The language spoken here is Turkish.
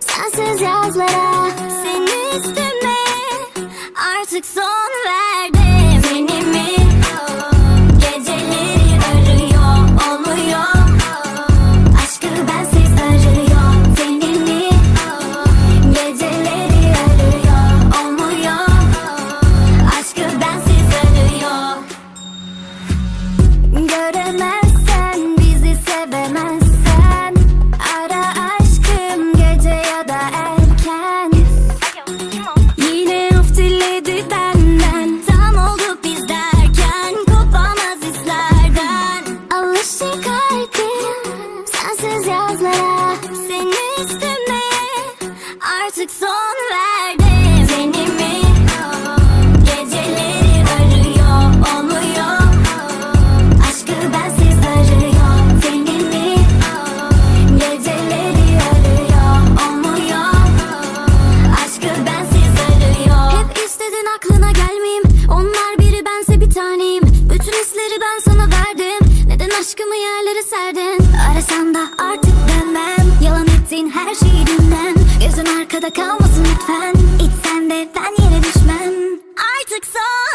Sensiz yazlara Seni üstüme artık son Artık son verdim Geceleri arıyor olmuyor Aşkı bensiz arıyor. Seni mi? Geceleri arıyor olmuyor Aşkı bensiz arıyor. Hep istedin aklına gelmeyeyim. Onlar biri bense bir Bütün hisleri ben sana verdim. Neden aşkımı yerlere serdin Arkada kalmasın lütfen. İçsen de ben yere düşmem. Artık son